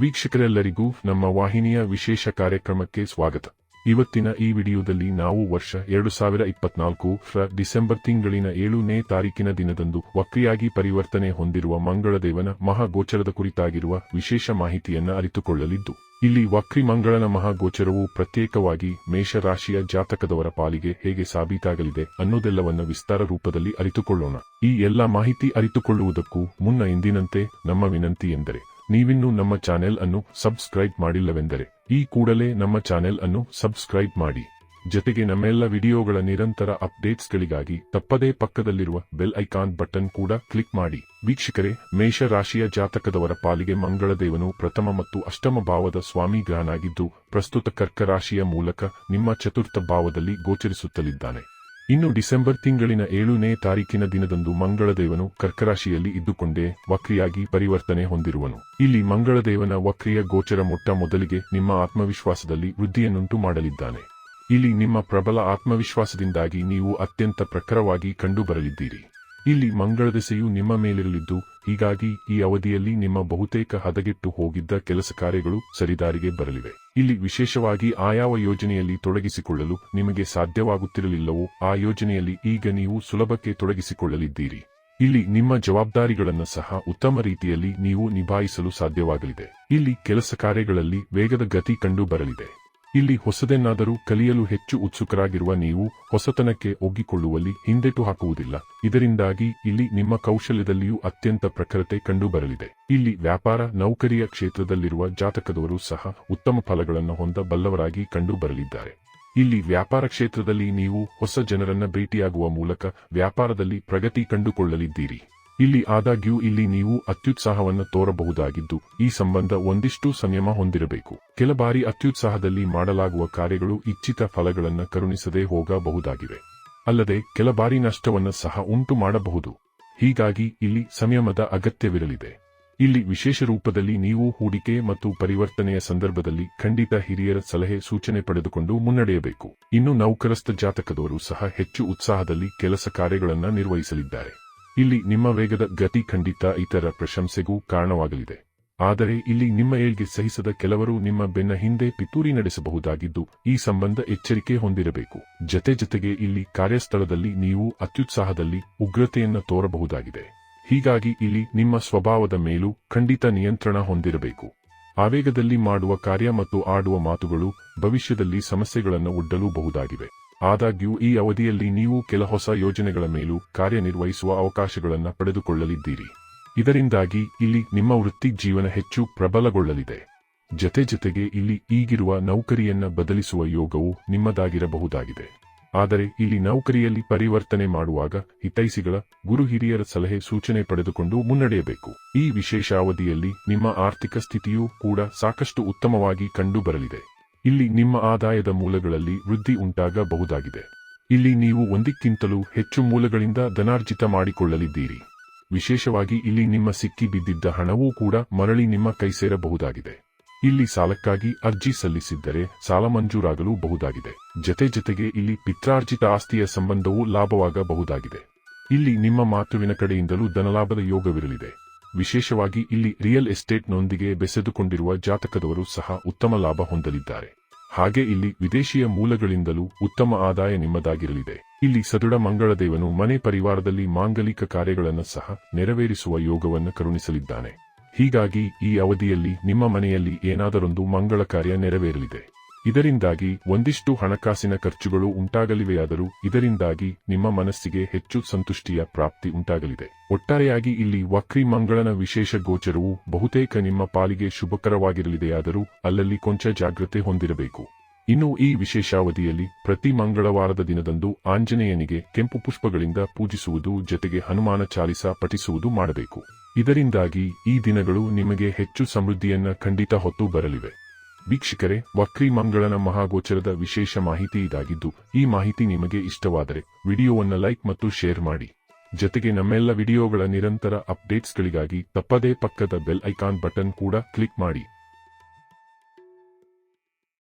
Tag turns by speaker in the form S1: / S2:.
S1: ವೀಕ್ಷಕರೆಲ್ಲರಿಗೂ ನಮ್ಮ ವಾಹಿನಿಯ ವಿಶೇಷ ಕಾರ್ಯಕ್ರಮಕ್ಕೆ ಸ್ವಾಗತ. ಇವತ್ತಿನ ಈ ವಿಡಿಯೋದಲ್ಲಿ ನಾವು ವರ್ಷ ಎರಡು ಸಾವಿರ ಇಪ್ಪತ್ನಾಲ್ಕು ರ ಡಿಸೆಂಬರ್ ತಿಂಗಳಿನ ಏಳನೇ ತಾರೀಕಿನ ದಿನದಂದು ವಕ್ರಿಯಾಗಿ ಪರಿವರ್ತನೆ ಹೊಂದಿರುವ ಮಂಗಳದೇವನ ಮಹಾಗೋಚರದ ಕುರಿತಾಗಿರುವ ವಿಶೇಷ ಮಾಹಿತಿಯನ್ನು ಅರಿತುಕೊಳ್ಳಲಿದ್ದು, ಇಲ್ಲಿ ವಕ್ರಿ ಮಂಗಳನ ಮಹಾಗೋಚರವು ಪ್ರತ್ಯೇಕವಾಗಿ ಮೇಷರಾಶಿಯ ಜಾತಕದವರ ಪಾಲಿಗೆ ಹೇಗೆ ಸಾಬೀತಾಗಲಿದೆ ಅನ್ನೋದೆಲ್ಲವನ್ನ ವಿಸ್ತಾರ ರೂಪದಲ್ಲಿ ಅರಿತುಕೊಳ್ಳೋಣ. ಈ ಎಲ್ಲ ಮಾಹಿತಿ ಅರಿತುಕೊಳ್ಳುವುದಕ್ಕೂ ಮುನ್ನ ಎಂದಿನಂತೆ ನಮ್ಮ ವಿನಂತಿ ಎಂದರೆ ನೀವಿನ್ನೂ ನಮ್ಮ ಚಾನೆಲ್ ಅನ್ನು ಸಬ್ಸ್ಕ್ರೈಬ್ ಮಾಡಿಲ್ಲವೆಂದರೆ ಈ ಕೂಡಲೇ ನಮ್ಮ ಚಾನೆಲ್ ಅನ್ನು ಸಬ್ಸ್ಕ್ರೈಬ್ ಮಾಡಿ. ಜೊತೆಗೆ ನಮ್ಮೆಲ್ಲ ವಿಡಿಯೋಗಳ ನಿರಂತರ ಅಪ್ಡೇಟ್ಸ್ಗಳಿಗಾಗಿ ತಪ್ಪದೇ ಪಕ್ಕದಲ್ಲಿರುವ ಬೆಲ್ ಐಕಾನ್ ಬಟನ್ ಕೂಡ ಕ್ಲಿಕ್ ಮಾಡಿ. ವೀಕ್ಷಕರೇ ಮೇಷ ರಾಶಿಯ ಜಾತಕದವರ ಪಾಲಿಗೆ ಮಂಗಳದೇವನು ಪ್ರಥಮ ಮತ್ತು ಅಷ್ಟಮ ಭಾವದ ಸ್ವಾಮಿ ಗ್ರಹನಾಗಿದ್ದು, ಪ್ರಸ್ತುತ ಕರ್ಕ ರಾಶಿಯ ಮೂಲಕ ನಿಮ್ಮ ಚತುರ್ಥ ಭಾವದಲ್ಲಿ ಗೋಚರಿಸುತ್ತಲಿದ್ದಾನೆ. ಇನ್ನು ಡಿಸೆಂಬರ್ ತಿಂಗಳಿನ ಏಳನೇ ತಾರೀಕಿನ ದಿನದಂದು ಮಂಗಳದೇವನು ಕರ್ಕರಾಶಿಯಲ್ಲಿ ಇದ್ದುಕೊಂಡೇ ವಕ್ರಿಯಾಗಿ ಪರಿವರ್ತನೆ ಹೊಂದಿರುವನು. ಇಲ್ಲಿ ಮಂಗಳದೇವನ ವಕ್ರಿಯ ಗೋಚರ ಮೊಟ್ಟ ಮೊದಲಿಗೆ ನಿಮ್ಮ ಆತ್ಮವಿಶ್ವಾಸದಲ್ಲಿ ವೃದ್ಧಿಯನ್ನುಂಟು ಮಾಡಲಿದ್ದಾನೆ. ಇಲ್ಲಿ ನಿಮ್ಮ ಪ್ರಬಲ ಆತ್ಮವಿಶ್ವಾಸದಿಂದಾಗಿ ನೀವು ಅತ್ಯಂತ ಪ್ರಖರವಾಗಿ ಕಂಡುಬರಲಿದ್ದೀರಿ. ಇಲ್ಲಿ ಮಂಗಳ ದೆಸೆಯು ನಿಮ್ಮ ಮೇಲಿರಲಿದ್ದು, ಹೀಗಾಗಿ ಈ ಅವಧಿಯಲ್ಲಿ ನಿಮ್ಮ ಬಹುತೇಕ ಹದಗೆಟ್ಟು ಹೋಗಿದ್ದ ಕೆಲಸ ಕಾರ್ಯಗಳು ಸರಿದಾರಿಗೆ ಬರಲಿವೆ. ಇಲ್ಲಿ ವಿಶೇಷವಾಗಿ ಆಯಾವ ಯೋಜನೆಯಲ್ಲಿ ತೊಡಗಿಸಿಕೊಳ್ಳಲು ನಿಮಗೆ ಸಾಧ್ಯವಾಗುತ್ತಿರಲಿಲ್ಲವೋ, ಆ ಯೋಜನೆಯಲ್ಲಿ ಈಗ ನೀವು ಸುಲಭಕ್ಕೆ ತೊಡಗಿಸಿಕೊಳ್ಳಲಿದ್ದೀರಿ. ಇಲ್ಲಿ ನಿಮ್ಮ ಜವಾಬ್ದಾರಿಗಳನ್ನು ಸಹ ಉತ್ತಮ ರೀತಿಯಲ್ಲಿ ನೀವು ನಿಭಾಯಿಸಲು ಸಾಧ್ಯವಾಗಲಿದೆ. ಇಲ್ಲಿ ಕೆಲಸ ಕಾರ್ಯಗಳಲ್ಲಿ ವೇಗದ ಗತಿ ಕಂಡು ಬರಲಿದೆ ಇಲ್ಲಿ ಹೊಸದೆನ್ನಾದರೂ ಕಲಿಯಲು ಹೆಚ್ಚು ಉತ್ಸುಕರಾಗಿರುವ ನೀವು ಹೊಸತನಕ್ಕೆ ಒಗ್ಗಿಕೊಳ್ಳುವಲ್ಲಿ ಹಿಂದೆಟು ಹಾಕುವುದಿಲ್ಲ. ಇದರಿಂದಾಗಿ ಇಲ್ಲಿ ನಿಮ್ಮ ಕೌಶಲ್ಯದಲ್ಲಿಯೂ ಅತ್ಯಂತ ಪ್ರಖರತೆ ಕಂಡುಬರಲಿದೆ. ಇಲ್ಲಿ ವ್ಯಾಪಾರ, ನೌಕರಿಯ ಕ್ಷೇತ್ರದಲ್ಲಿರುವ ಜಾತಕದವರು ಸಹ ಉತ್ತಮ ಫಲಗಳನ್ನು ಹೊಂದಬಲ್ಲವರಾಗಿ ಕಂಡುಬರಲಿದ್ದಾರೆ. ಇಲ್ಲಿ ವ್ಯಾಪಾರ ಕ್ಷೇತ್ರದಲ್ಲಿ ನೀವು ಹೊಸ ಜನರನ್ನ ಭೇಟಿಯಾಗುವ ಮೂಲಕ ವ್ಯಾಪಾರದಲ್ಲಿ ಪ್ರಗತಿ ಕಂಡುಕೊಳ್ಳಲಿದ್ದೀರಿ. ಇಲ್ಲಿ ಆದಾಗ್ಯೂ ಇಲ್ಲಿ ನೀವು ಅತ್ಯುತ್ಸಾಹವನ್ನು ತೋರಬಹುದಾಗಿದ್ದು, ಈ ಸಂಬಂಧ ಒಂದಿಷ್ಟು ಸಂಯಮ ಹೊಂದಿರಬೇಕು. ಕೆಲ ಬಾರಿ ಅತ್ಯುತ್ಸಾಹದಲ್ಲಿ ಮಾಡಲಾಗುವ ಕಾರ್ಯಗಳು ಇಚ್ಛಿತ ಫಲಗಳನ್ನು ಕರುಣಿಸದೆ ಹೋಗಬಹುದಾಗಿವೆ. ಅಲ್ಲದೆ, ಕೆಲ ಬಾರಿ ನಷ್ಟವನ್ನು ಸಹ ಉಂಟು ಮಾಡಬಹುದು. ಹೀಗಾಗಿ, ಇಲ್ಲಿ ಸಂಯಮದ ಅಗತ್ಯವಿರಲಿದೆ. ಇಲ್ಲಿ ವಿಶೇಷ ರೂಪದಲ್ಲಿ ನೀವು ಹೂಡಿಕೆ ಮತ್ತು ಪರಿವರ್ತನೆಯ ಸಂದರ್ಭದಲ್ಲಿ ಖಂಡಿತ ಹಿರಿಯರ ಸಲಹೆ ಸೂಚನೆ ಪಡೆದುಕೊಂಡು ಮುನ್ನಡೆಯಬೇಕು. ಇನ್ನು ನೌಕರಸ್ಥ ಜಾತಕದವರು ಸಹ ಹೆಚ್ಚು ಉತ್ಸಾಹದಲ್ಲಿ ಕೆಲಸ ಕಾರ್ಯಗಳನ್ನು ನಿರ್ವಹಿಸಲಿದ್ದಾರೆ. ಇಲ್ಲಿ ನಿಮ್ಮ ವೇಗದ ಗತಿ ಖಂಡಿತ ಇತರ ಪ್ರಶಂಸೆಗೂ ಕಾರಣವಾಗಲಿದೆ. ಆದರೆ ಇಲ್ಲಿ ನಿಮ್ಮ ಏಳ್ಗೆ ಸಹಿಸದ ಕೆಲವರು ನಿಮ್ಮ ಬೆನ್ನ ಹಿಂದೆ ಪಿತೂರಿ ನಡೆಸಬಹುದಾಗಿದ್ದು, ಈ ಸಂಬಂಧ ಎಚ್ಚರಿಕೆ ಹೊಂದಿರಬೇಕು. ಜತೆ ಜತೆಗೆ ಇಲ್ಲಿ ಕಾರ್ಯಸ್ಥಳದಲ್ಲಿ ನೀವು ಅತ್ಯುತ್ಸಾಹದಲ್ಲಿ ಉಗ್ರತೆಯನ್ನು ತೋರಬಹುದಾಗಿದೆ. ಹೀಗಾಗಿ ಇಲ್ಲಿ ನಿಮ್ಮ ಸ್ವಭಾವದ ಮೇಲೂ ಖಂಡಿತ ನಿಯಂತ್ರಣ ಹೊಂದಿರಬೇಕು. ಆವೇಗದಲ್ಲಿ ಮಾಡುವ ಕಾರ್ಯ ಮತ್ತು ಆಡುವ ಮಾತುಗಳು ಭವಿಷ್ಯದಲ್ಲಿ ಸಮಸ್ಯೆಗಳನ್ನು ಒಡ್ಡಲೂಬಹುದಾಗಿವೆ ಆದಾಗ್ಯೂ, ಈ ಅವಧಿಯಲ್ಲಿ ನೀವು ಕೆಲ ಹೊಸ ಯೋಜನೆಗಳ ಮೇಲೂ ಕಾರ್ಯನಿರ್ವಹಿಸುವ ಅವಕಾಶಗಳನ್ನು ಪಡೆದುಕೊಳ್ಳಲಿದ್ದೀರಿ. ಇದರಿಂದಾಗಿ, ಇಲ್ಲಿ ನಿಮ್ಮ ವೃತ್ತಿ ಜೀವನ ಹೆಚ್ಚು ಪ್ರಬಲಗೊಳ್ಳಲಿದೆ. ಜತೆ ಜತೆಗೆ ಇಲ್ಲಿ ಈಗಿರುವ ನೌಕರಿಯನ್ನ ಬದಲಿಸುವ ಯೋಗವು ನಿಮ್ಮದಾಗಿರಬಹುದಾಗಿದೆ. ಆದರೆ, ಇಲ್ಲಿ ನೌಕರಿಯಲ್ಲಿ ಪರಿವರ್ತನೆ ಮಾಡುವಾಗ ಹಿತೈಸಿಗಳ ಗುರು ಹಿರಿಯರ ಸಲಹೆ ಸೂಚನೆ ಪಡೆದುಕೊಂಡು ಮುನ್ನಡೆಯಬೇಕು. ಈ ವಿಶೇಷ ಅವಧಿಯಲ್ಲಿ ನಿಮ್ಮ ಆರ್ಥಿಕ ಸ್ಥಿತಿಯೂ ಕೂಡ ಸಾಕಷ್ಟು ಉತ್ತಮವಾಗಿ ಕಂಡುಬರಲಿದೆ. ಇಲ್ಲಿ ನಿಮ್ಮ ಆದಾಯದ ಮೂಲಗಳಲ್ಲಿ ವೃದ್ಧಿ ಉಂಟಾಗಬಹುದಾಗಿದೆ. ಇಲ್ಲಿ ನೀವು ಒಂದಕ್ಕಿಂತಲೂ ಹೆಚ್ಚು ಮೂಲಗಳಿಂದ ಧನಾರ್ಜಿತ ಮಾಡಿಕೊಳ್ಳಲಿದ್ದೀರಿ. ವಿಶೇಷವಾಗಿ ಇಲ್ಲಿ ನಿಮ್ಮ ಸಿಕ್ಕಿ ಬಿದ್ದಿದ್ದ ಹಣವೂ ಕೂಡ ಮರಳಿ ನಿಮ್ಮ ಕೈ ಸೇರಬಹುದಾಗಿದೆ. ಇಲ್ಲಿ ಸಾಲಕ್ಕಾಗಿ ಅರ್ಜಿ ಸಲ್ಲಿಸಿದ್ದರೆ ಸಾಲ ಮಂಜೂರಾಗಲು ಬಹುದಾಗಿದೆ. ಜತೆ ಜತೆಗೆ ಇಲ್ಲಿ ಪಿತ್ರಾರ್ಜಿತ ಆಸ್ತಿಯ ಸಂಬಂಧವೂ ಲಾಭವಾಗಬಹುದಾಗಿದೆ. ಇಲ್ಲಿ ನಿಮ್ಮ ಮಾತುವಿನ ಕಡೆಯಿಂದಲೂ ಧನಲಾಭದ ಯೋಗವಿರಲಿದೆ. ವಿಶೇಷವಾಗಿ ಇಲ್ಲಿ ರಿಯಲ್ ಎಸ್ಟೇಟ್ನೊಂದಿಗೆ ಬೆಸೆದುಕೊಂಡಿರುವ ಜಾತಕದವರು ಸಹ ಉತ್ತಮ ಲಾಭ ಹೊಂದಲಿದ್ದಾರೆ. ಹಾಗೆ ಇಲ್ಲಿ ವಿದೇಶಿಯ ಮೂಲಗಳಿಂದಲೂ ಉತ್ತಮ ಆದಾಯ ನಿಮ್ಮದಾಗಿರಲಿದೆ. ಇಲ್ಲಿ ಸದೃಢ ಮಂಗಳದೇವನು ಮನೆ ಪರಿವಾರದಲ್ಲಿ ಮಾಂಗಲಿಕ ಕಾರ್ಯಗಳನ್ನು ಸಹ ನೆರವೇರಿಸುವ ಯೋಗವನ್ನು ಕರುಣಿಸಲಿದ್ದಾನೆ. ಹೀಗಾಗಿ ಈ ಅವಧಿಯಲ್ಲಿ ನಿಮ್ಮ ಮನೆಯಲ್ಲಿ ಏನಾದರೊಂದು ಮಂಗಳ ಕಾರ್ಯ ನೆರವೇರಲಿದೆ. ಇದರಿಂದಾಗಿ ಒಂದಿಷ್ಟು ಹಣಕಾಸಿನ ಖರ್ಚುಗಳು ಉಂಟಾಗಲಿವೆಯಾದರೂ ಇದರಿಂದಾಗಿ ನಿಮ್ಮ ಮನಸ್ಸಿಗೆ ಹೆಚ್ಚು ಸಂತುಷ್ಟಿಯ ಪ್ರಾಪ್ತಿ ಉಂಟಾಗಲಿದೆ. ಒಟ್ಟಾರೆಯಾಗಿ ಇಲ್ಲಿ ವಕ್ರಿ ಮಂಗಳನ ವಿಶೇಷ ಗೋಚರವು ಬಹುತೇಕ ನಿಮ್ಮ ಪಾಲಿಗೆ ಶುಭಕರವಾಗಿರಲಿದೆಯಾದರೂ ಅಲ್ಲಲ್ಲಿ ಕೊಂಚ ಜಾಗ್ರತೆ ಹೊಂದಿರಬೇಕು. ಇನ್ನು ಈ ವಿಶೇಷಾವಧಿಯಲ್ಲಿ ಪ್ರತಿ ಮಂಗಳವಾರದ ದಿನದಂದು ಆಂಜನೇಯನಿಗೆ ಕೆಂಪು ಪುಷ್ಪಗಳಿಂದ ಪೂಜಿಸುವುದು ಜೊತೆಗೆ ಹನುಮಾನ ಚಾಲಿಸ ಪಠಿಸುವುದು ಮಾಡಬೇಕು. ಇದರಿಂದಾಗಿ ಈ ದಿನಗಳು ನಿಮಗೆ ಹೆಚ್ಚು ಸಮೃದ್ಧಿಯನ್ನ ಖಂಡಿತ ಹೊತ್ತು ಬರಲಿವೆ. ವೀಕ್ಷಕರೇ ವಕ್ರಿ ಮಂಗಳನ ಮಹಾಗೋಚರದ ವಿಶೇಷ ಮಾಹಿತಿ ಇದಾಗಿದ್ದು, ಈ ಮಾಹಿತಿ ನಿಮಗೆ ಇಷ್ಟವಾದರೆ ವಿಡಿಯೋವನ್ನು ಲೈಕ್ ಮತ್ತು ಶೇರ್ ಮಾಡಿ. ಜೊತೆಗೆ ನಮ್ಮೆಲ್ಲ ವಿಡಿಯೋಗಳ ನಿರಂತರ ಅಪ್ಡೇಟ್ಸ್ಗಳಿಗಾಗಿ ತಪ್ಪದೇ ಪಕ್ಕದ ಬೆಲ್ ಐಕಾನ್ ಬಟನ್ ಕೂಡ ಕ್ಲಿಕ್ ಮಾಡಿ.